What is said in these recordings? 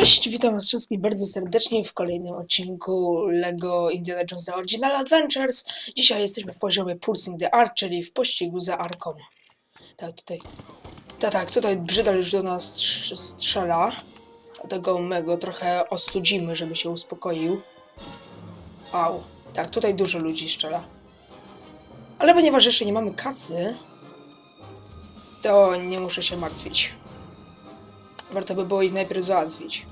Cześć, witam was wszystkich bardzo serdecznie w kolejnym odcinku LEGO Indiana Jones The Original Adventures. Dzisiaj jesteśmy w poziomie Pulsing the Ark, czyli w pościgu za Arką. Tak, tutaj... Tak, tak, tutaj Brzydal już do nas strz- strzela. Dlatego my go trochę ostudzimy, żeby się uspokoił. Au. Tak, tutaj dużo ludzi strzela. Ale ponieważ jeszcze nie mamy kasy, to nie muszę się martwić. Warto by było ich najpierw załatwić.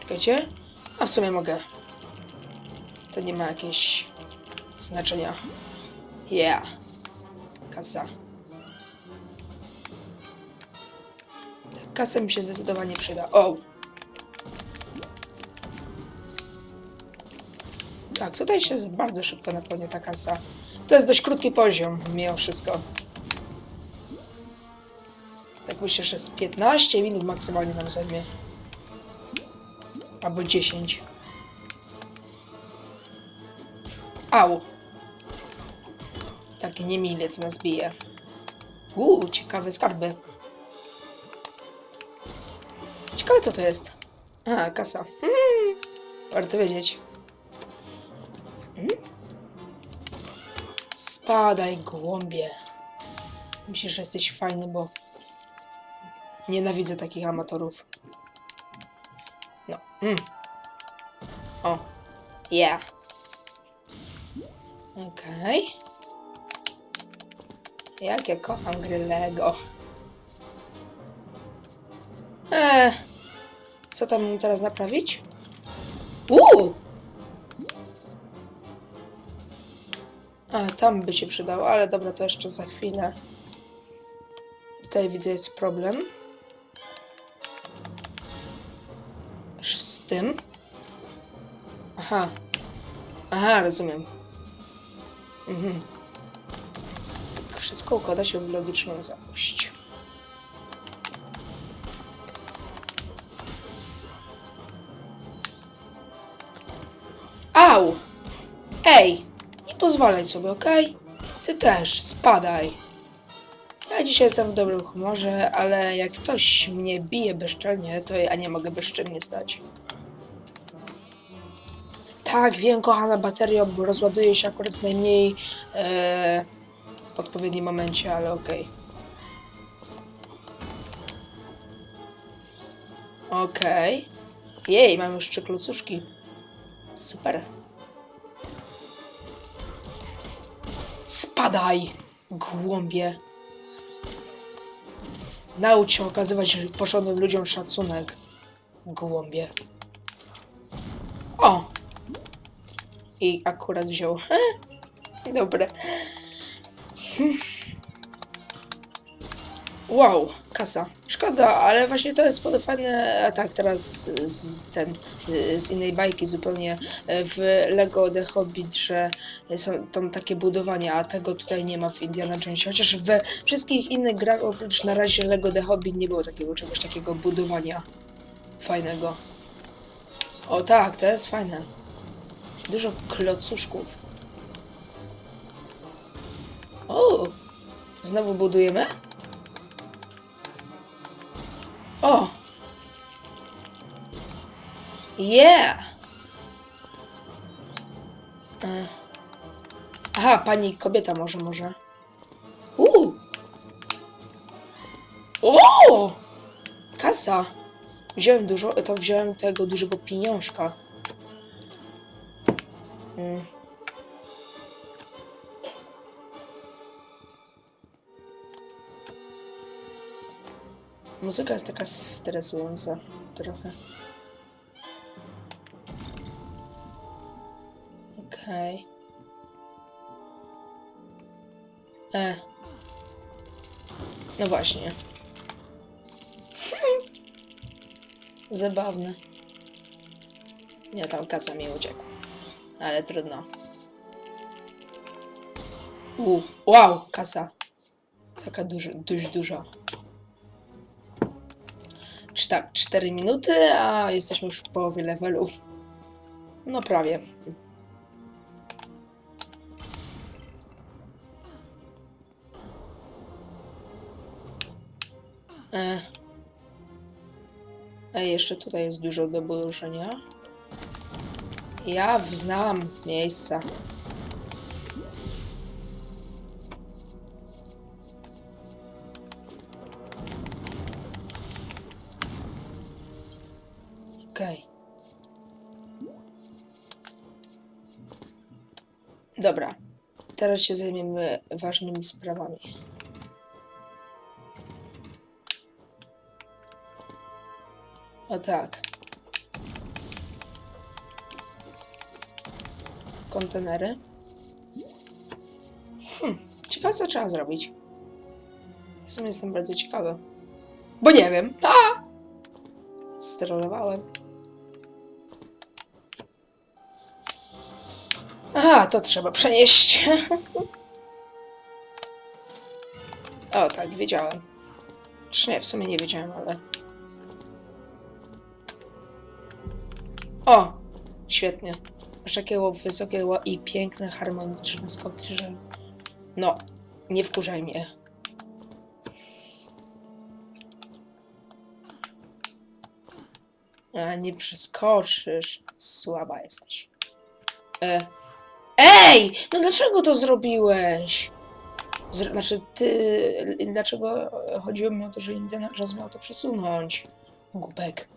Czekajcie. A w sumie mogę. To nie ma jakieś znaczenia. Yeah. Kasa. Kasa mi się zdecydowanie przyda. O! Tak, tutaj się bardzo szybko napełnia ta kasa. To jest dość krótki poziom, mimo wszystko. Tak myślę, że z 15 minut maksymalnie nam zajmie. Albo 10. Au. Taki niemilec nas bije. Uuu, ciekawe skarby. Ciekawe co to jest. A, kasa. Mm, warto wiedzieć. Mm? Spadaj, gołąbie. Myślisz, że jesteś fajny, bo Nienawidzę takich amatorów. No. Mm. O. Yeah. Okej. Jak ja kocham gry Lego. Eee. Co tam teraz naprawić? Uuu! A, tam by się przydało, ale dobra, to jeszcze za chwilę. Tutaj widzę jest problem. Z tym. Aha. Aha, rozumiem. Mhm. Tak wszystko układa się w logiczną całość. Au! Ej! Nie pozwalaj sobie, okej? Ty też, spadaj. Ja dzisiaj jestem w dobrym humorze, ale jak ktoś mnie bije bezczelnie, to ja nie mogę bezczelnie stać. Tak, wiem, kochana bateria, rozładuje się akurat w najmniej e, odpowiednim momencie, ale okej. Okej. Jej, mam już trzy klocuszki. Super. Spadaj, głąbie. Naucz się okazywać porządnym ludziom szacunek. Gołąbie. O! I akurat wziął. Dobre. Wow, kasa. Szkoda, ale właśnie to jest pod fajne. A tak, teraz z, ten, z innej bajki zupełnie w Lego The Hobbit, że są tam takie budowania, a tego tutaj nie ma w Indiana Jonesie. Chociaż we wszystkich innych grach, oprócz na razie Lego The Hobbit, nie było takiego czegoś takiego budowania fajnego. O tak, to jest fajne. Dużo klocuszków. O! Znowu budujemy? O! Yeah! E. Aha, pani kobieta może, może. Uuu! O! Kasa! Wziąłem dużo, to wziąłem tego dużego pieniążka. Mm. Muzyka jest taka stresująca trochę. Okej. E. No właśnie. Zabawne. Nie, tam kasa mi uciekła. Ale trudno. U, wow, kasa. Taka duża, dość duża. Tak, 4 minuty, a jesteśmy już w połowie levelu. No prawie. E, Ej, jeszcze tutaj jest dużo do burzenia. Ja znam miejsca. Teraz się zajmiemy ważnymi sprawami. O tak. Kontenery. Hmm. Ciekawe co trzeba zrobić. W sumie jestem bardzo ciekawy. Bo nie wiem. A! Sterolowałem. To trzeba przenieść. o tak, wiedziałem. Czy nie, w sumie nie wiedziałem, ale... O! Świetnie. Masz takie wysokie i piękne, harmoniczne skoki, że... No, nie wkurzaj mnie. A, nie przeskoczysz. Słaba jesteś. E. Ej! No dlaczego to zrobiłeś? Zr znaczy, ty... Dlaczego chodziło mi o to, że Indiana Jones miał to przesunąć? Głupek.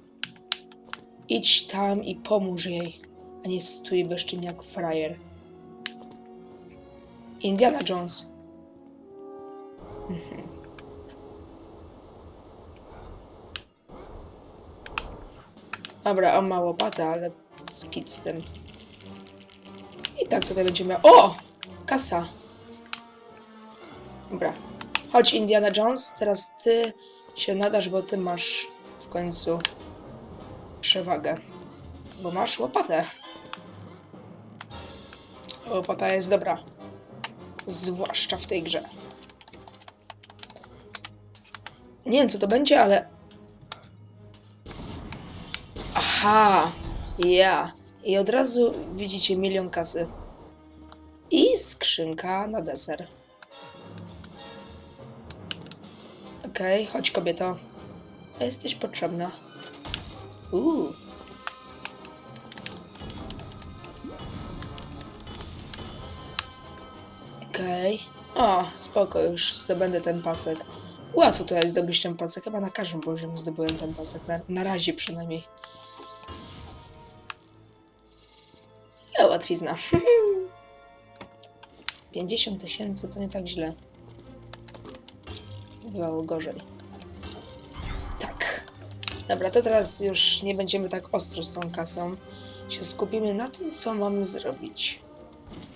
Idź tam i pomóż jej, a nie stój bezczynnie jak frajer. Indiana Jones. Mhm. Dobra, on ma łopatę, ale z tym. I tak tutaj będzie miał... O! Kasa. Dobra. Chodź, Indiana Jones, teraz ty się nadasz, bo ty masz w końcu przewagę. Bo masz łopatę. Łopata jest dobra. Zwłaszcza w tej grze. Nie wiem, co to będzie, ale... Aha! Ja. I od razu widzicie milion kasy. I skrzynka na deser. Okej, chodź kobieto. Jesteś potrzebna. Uuu. Okej. O, spoko, już zdobędę ten pasek. Łatwo jest zdobyć ten pasek. Chyba na każdym poziomie zdobyłem ten pasek. Na, na razie przynajmniej. Łatwizna. 50 tysięcy to nie tak źle. Bywało gorzej. Tak. Dobra, to teraz już nie będziemy tak ostro z tą kasą. Się skupimy na tym, co mamy zrobić.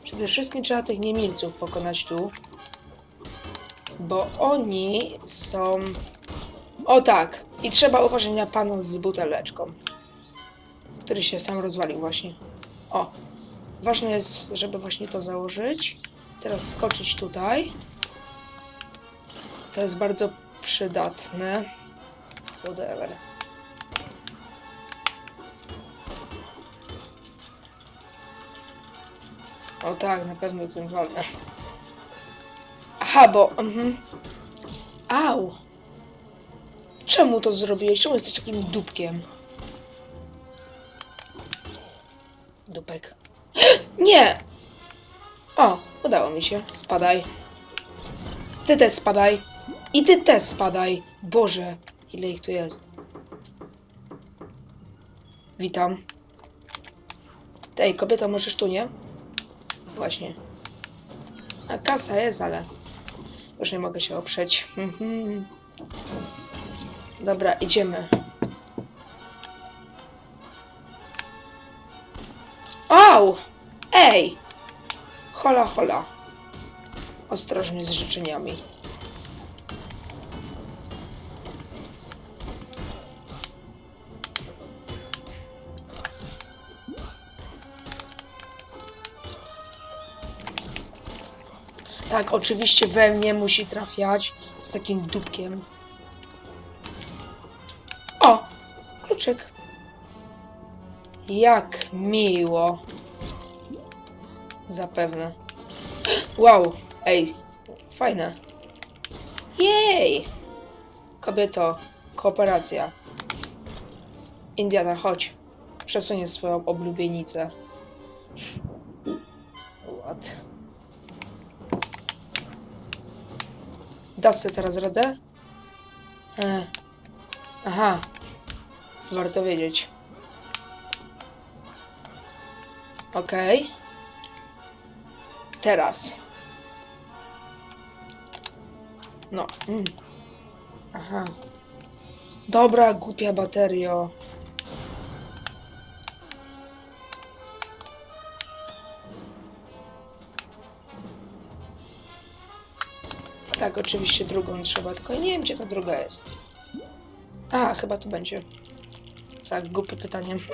Przede wszystkim trzeba tych niemilców pokonać tu. Bo oni są... O tak! I trzeba uważać na pana z buteleczką. Który się sam rozwalił właśnie. O! Ważne jest, żeby właśnie to założyć. Teraz skoczyć tutaj. To jest bardzo przydatne. Whatever. O tak, na pewno tym wolne. Aha, bo... Mhm. Au! Czemu to zrobiłeś? Czemu jesteś takim dupkiem? Mi się. Spadaj. Ty też spadaj. I ty też spadaj. Boże, ile ich tu jest. Witam. Ej, kobieto, możesz tu, nie? Właśnie. A kasa jest, ale już nie mogę się oprzeć. Mhm. Dobra, idziemy. Au! Ej! Hola, hola. Ostrożnie z życzeniami. Tak, oczywiście we mnie musi trafiać z takim dupkiem. O! Kluczyk. Jak miło. Zapewne. Wow, ej, fajne. Jej! Kobieto, kooperacja. Indiana, chodź. Przesunie swoją oblubienicę. What? Dasz sobie teraz radę? E. Aha. Warto wiedzieć. Okej. Teraz. No. Mm. Aha. Dobra, głupia baterio. Tak, oczywiście drugą trzeba, tylko nie wiem, gdzie ta druga jest. A, chyba tu będzie. Tak, głupie pytanie.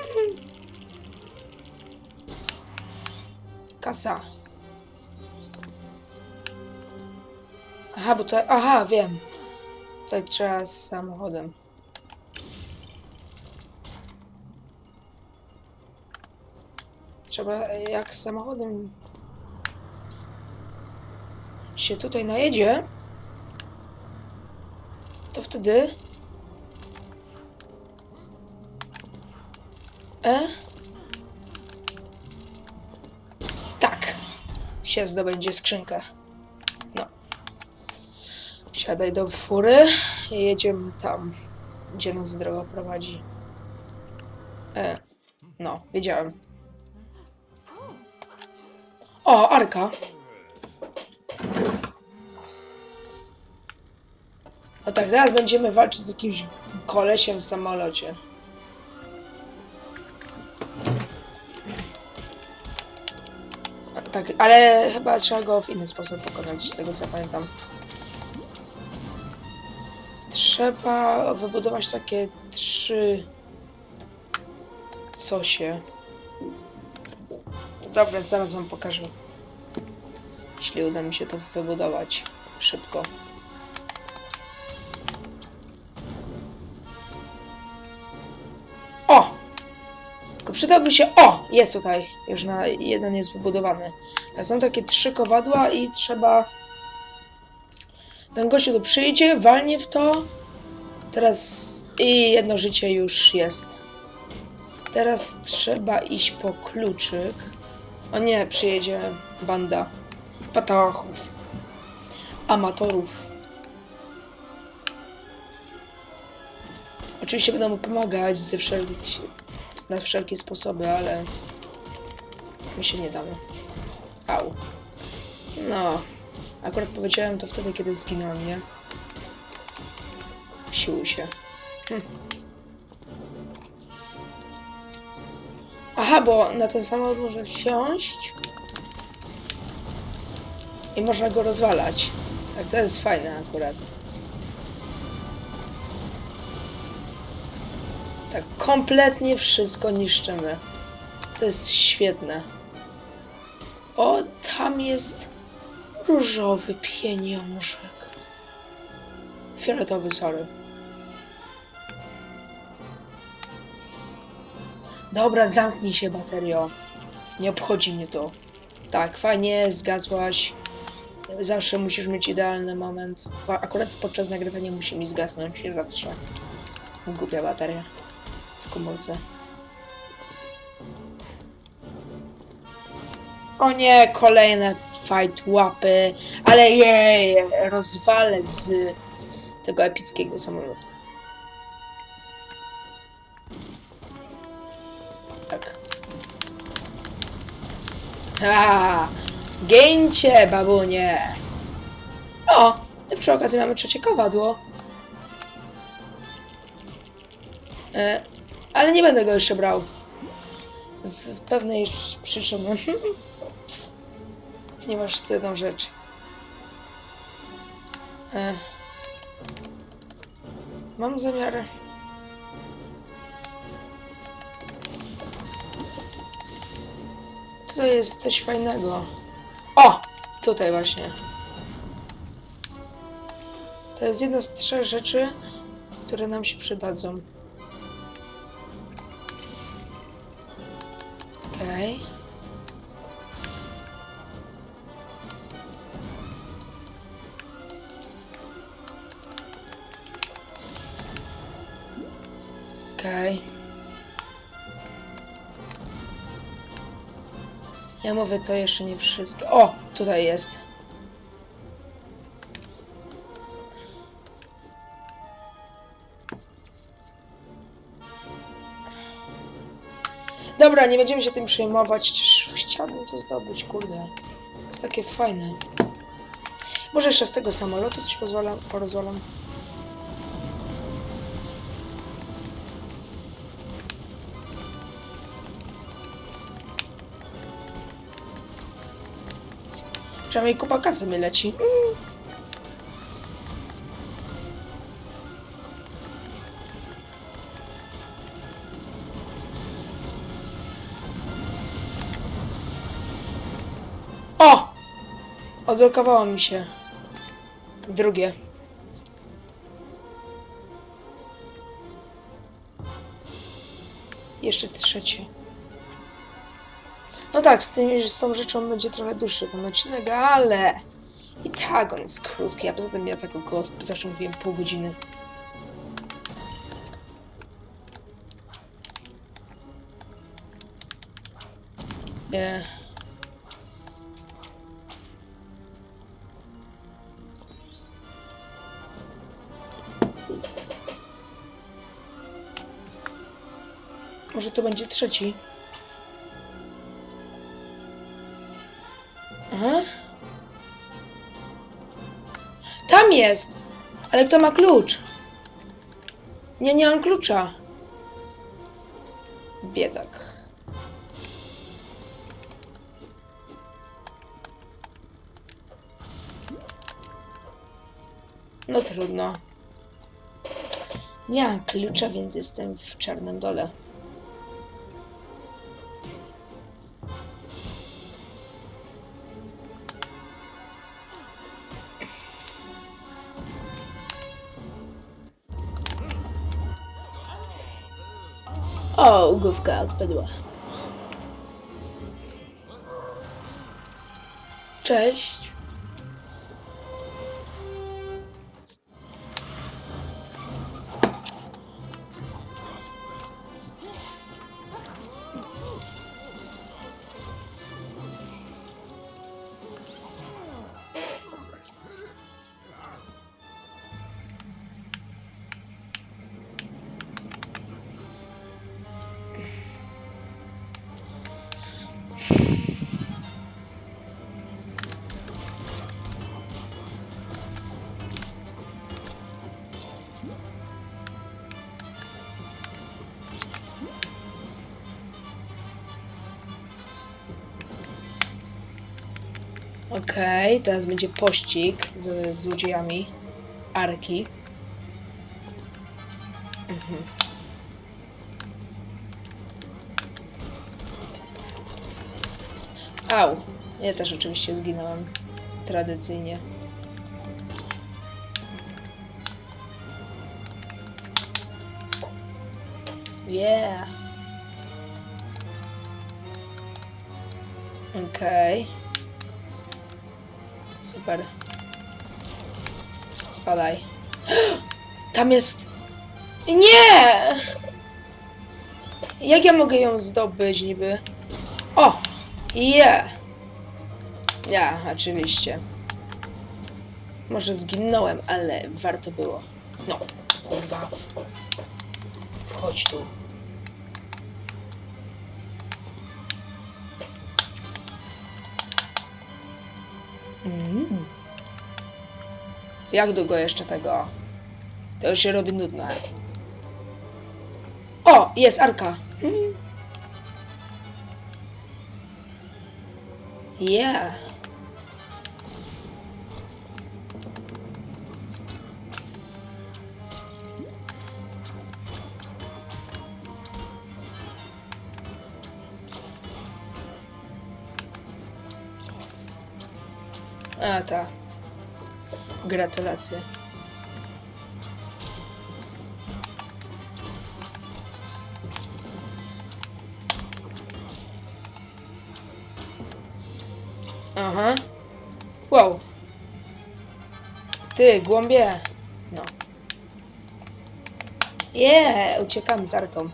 Kasa. Aha, bo to... Aha, wiem. Tutaj trzeba z samochodem. Trzeba jak z samochodem się tutaj najedzie, to wtedy E? Tak. Się zdobędzie skrzynkę. Siadaj do fury i jedziemy tam, gdzie nas droga prowadzi. E. No, wiedziałem. O, Arka. No tak, teraz będziemy walczyć z jakimś kolesiem w samolocie. Tak, ale chyba trzeba go w inny sposób pokonać, z tego co pamiętam. Trzeba wybudować takie trzy cosie. Dobra, zaraz wam pokażę. Jeśli uda mi się to wybudować szybko. O! Tylko przydałby się. O! Jest tutaj. Już na jeden jest wybudowany. Tak, są takie trzy kowadła i trzeba. Ten gościu tu przyjdzie, walnie w to. Teraz. I jedno życie już jest. Teraz trzeba iść po kluczyk. O nie, przyjedzie banda patałachów. Amatorów. Oczywiście będę mu pomagać ze wszelkich, na wszelkie sposoby, ale my się nie damy. Au. No. Akurat powiedziałem to wtedy, kiedy zginąłem, nie? Siłuj się. Hm. Aha, bo na ten samochód może wsiąść i można go rozwalać. Tak, to jest fajne akurat. Tak, kompletnie wszystko niszczymy. To jest świetne. O, tam jest różowy pieniążek. Fioletowy, sorry. Dobra, zamknij się, baterio. Nie obchodzi mnie to. Tak, fajnie, zgasłaś. Zawsze musisz mieć idealny moment. Akurat podczas nagrywania musi mi zgasnąć się zawsze. Głupia bateria w komórce. O nie, kolejne fight łapy, ale jej, rozwalę z tego epickiego samolotu. Tak. Ha! Gięcie, babunie! O! I przy okazji mamy trzecie kowadło. E, ale nie będę go jeszcze brał. Z pewnej przyczyny. Ponieważ chcę jedną rzecz. E, mam zamiar. Tutaj jest coś fajnego. O! Tutaj właśnie. To jest jedna z trzech rzeczy, które nam się przydadzą. Okej. Okej. Okay. Ja mówię, to jeszcze nie wszystko. O! Tutaj jest. Dobra, nie będziemy się tym przejmować. Chciałbym to zdobyć, kurde. Jest takie fajne. Może jeszcze z tego samolotu coś pozwalam, porozwalam. Przynajmniej kupa kasy mi leci. Mm. O! Odblokowało mi się. Drugie. Jeszcze trzecie. No tak, z, tymi, z tą rzeczą będzie trochę dłuższy ten odcinek, ale i tak on jest krótki, a poza tym ja tak około, zawsze mówiłem, pół godziny. Nie. Może to będzie trzeci. Jest! Ale kto ma klucz? Nie, nie mam klucza. Biedak. No trudno. Nie mam klucza, więc jestem w czarnym dole. O, główka odpadła. Cześć. Okej, teraz będzie pościg z złodziejami Arki. Mhm. Au! Ja też oczywiście zginąłem. Tradycyjnie. Yeah! Okej. Super. Spadaj. Tam jest... Nie! Jak ja mogę ją zdobyć niby? O! Je! Ja, oczywiście. Może zginąłem, ale warto było. No, kurwa. Wchodź tu. Mm. Jak długo jeszcze tego? To już się robi nudne. O, jest Arka. Yeah. A, ta. Gratulacje. Aha. Wow. Ty, głąbie. No. Je, uciekam z arką.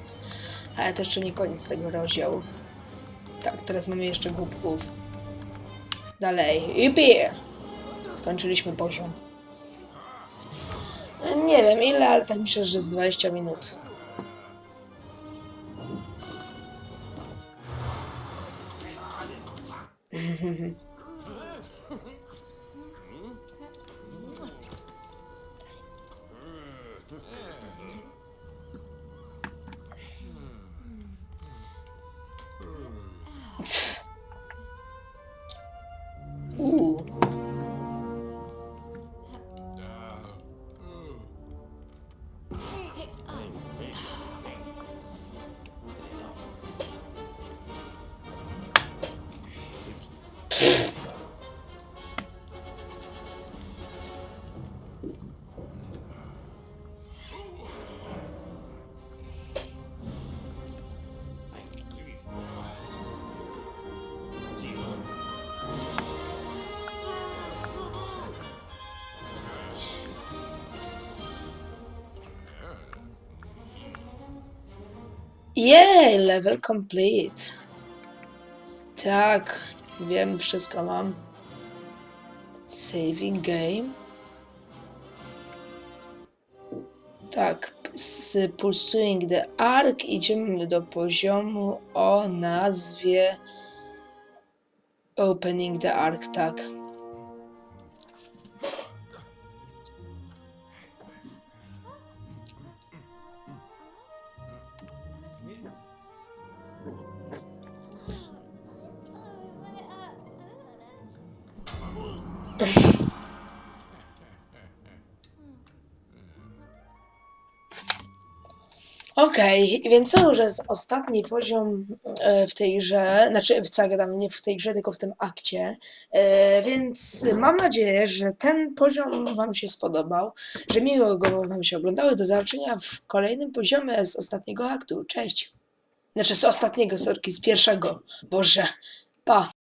Ale to jeszcze nie koniec tego rozdziału. Tak, teraz mamy jeszcze głupków. Dalej. Jupi! Skończyliśmy poziom. Nie wiem ile, ale tak myślę, że z 20 minut. Jej, level complete. Tak, wiem, wszystko mam. Saving game. Tak, z Pursuing the Ark idziemy do poziomu o nazwie Opening the Ark, tak. Okej, więc to już jest ostatni poziom e, w tej grze, znaczy w co gadam, nie w tej grze, tylko w tym akcie, E, więc mam nadzieję, że ten poziom Wam się spodobał, że miło go Wam się oglądało. Do zobaczenia w kolejnym poziomie z ostatniego aktu. Cześć! Znaczy z ostatniego, sorki, z pierwszego. Boże, pa!